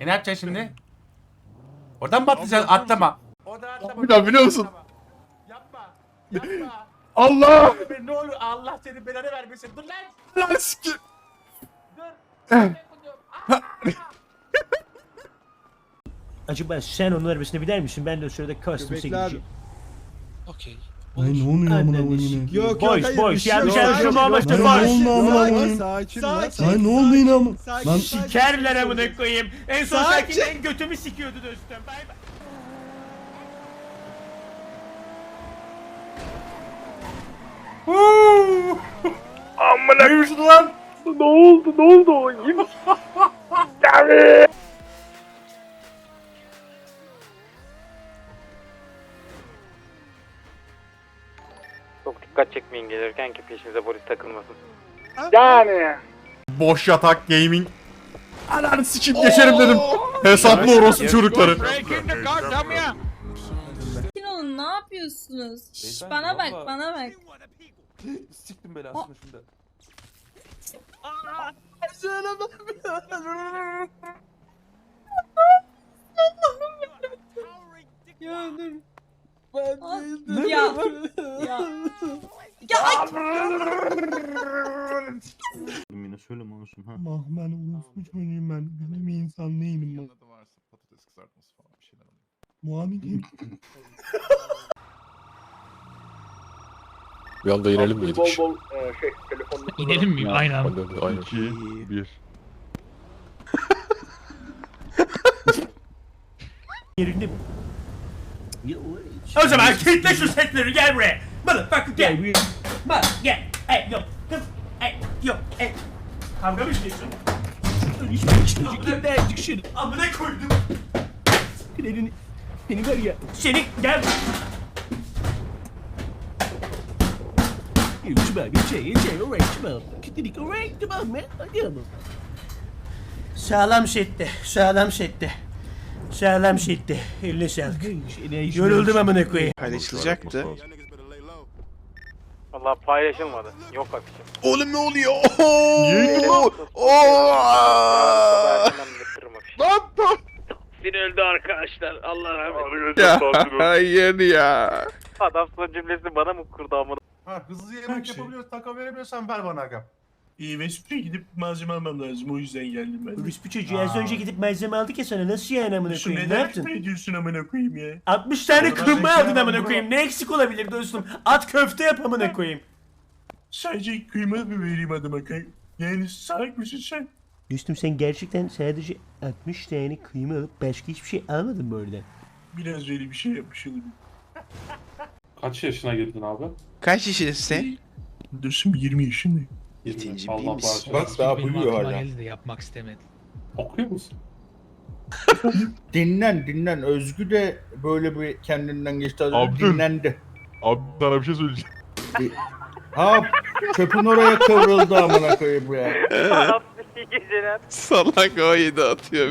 E ne yapacaksın şimdi? Oradan mı atlayacaksın? Atlama. Oradan atlama. Bir daha biliyor musun? Yapma. Yapma. Allah! Ne olur Allah senin belanı vermesin. Dur lan. Lan sikim. Dur. Acaba sen onun arabasına biner misin? Ben de o sırada custom's'a Göbekler. gideceğim. Okey. Ay ne oluyor amına koyayım yine? Yok hayır, boys, bir şey yanlış yok. anlaşılma olmasın, boys. sakin, Ne oldu amına koyayım? Sakin lan. Ne oldu yine amına? Sakin, Lan sakin. Sikerler amına koyayım. En son Sakin. sakin en götümü sikiyordu dostum. Bay bay. Neymiş lan? Ne oldu? Ne oldu o? Yine- dikkat çekmeyin gelirken ki peşinize polis takılmasın. Yani. Boş yatak gaming. Ananı sikim geçerim dedim. Hesaplı orospu çocukları. Sakin olun ne yapıyorsunuz? Şş, bana bak bana bak. Siktim belasını şimdi. Ya dur. Aa, ya. Ya. Ya ay. Yine söyleme olsun ha. Ah ben unutmuş çocuğum ben. Benim iyi insan değilim ben. Patates kızartması falan bir şeyler alayım. Muamirim. Bir anda inelim miydik? Bol bol e, şey telefonlu. İnelim mi? Aynen. Hadi hadi aynen. 2 1 Yerinde mi? O zaman kilitle şu setleri gel buraya. Motherfucker Gel. Bak gel. Hey yok. Kız. Hey yok. Hey. Kavga mı da düşün. Amına koydum. Elini. Seni var ya. Seni gel. Yürüyüşme abi. Şey, şey, uğraşma. Kütürük uğraşma mı? Hadi ama. Sağlam setti. Sağlam setti. Sağlam setti. Eline sağlık. Yoruldum amına koyayım. Paylaşılacaktı. Valla paylaşılmadı. Yok afişim. Oğlum ne oluyor? Niye Oo! Ben bildiririm afişi. Lan lan. Sin öldü arkadaşlar. Allah rahmet Ya hayır ya. Adam son cümlesi bana mı kurdu amına? Ha, hızlı yemek yapabiliyorsan, taka verebiliyorsan ver bana agam. İyi Vespucci'ye gidip malzeme almam lazım. O yüzden geldim ben. Rüspü çocuğu az önce gidip malzeme aldık ya sana. Nasıl yani amına Şu koyayım? Ne neden yaptın? küfür ediyorsun amına koyayım ya? 60 tane Oradan kıyma zeki aldın amına bro. koyayım. Ne eksik olabilir dostum? At köfte yap amına koyayım. Sadece kıyma mı vereyim adama kay? Yani salak mısın sen? Dostum sen gerçekten sadece 60 tane kıyma alıp başka hiçbir şey almadın mı oradan? Biraz öyle bir şey yapmış olurum. Kaç yaşına girdin abi? Kaç yaşındasın? Dostum 20 yaşındayım. Yetinci Allah bağışlasın. daha Benim aklıma hala. geldi de yapmak istemedim. Okuyor musun? Dinlen dinlen. Özgü de böyle bir kendinden geçti. Az önce Abdül. dinlendi. Abi sana bir şey söyleyeceğim. Ha çöpün oraya kıvrıldı amına koyayım ya. Adam iyi geceler. Salak o yedi atıyor.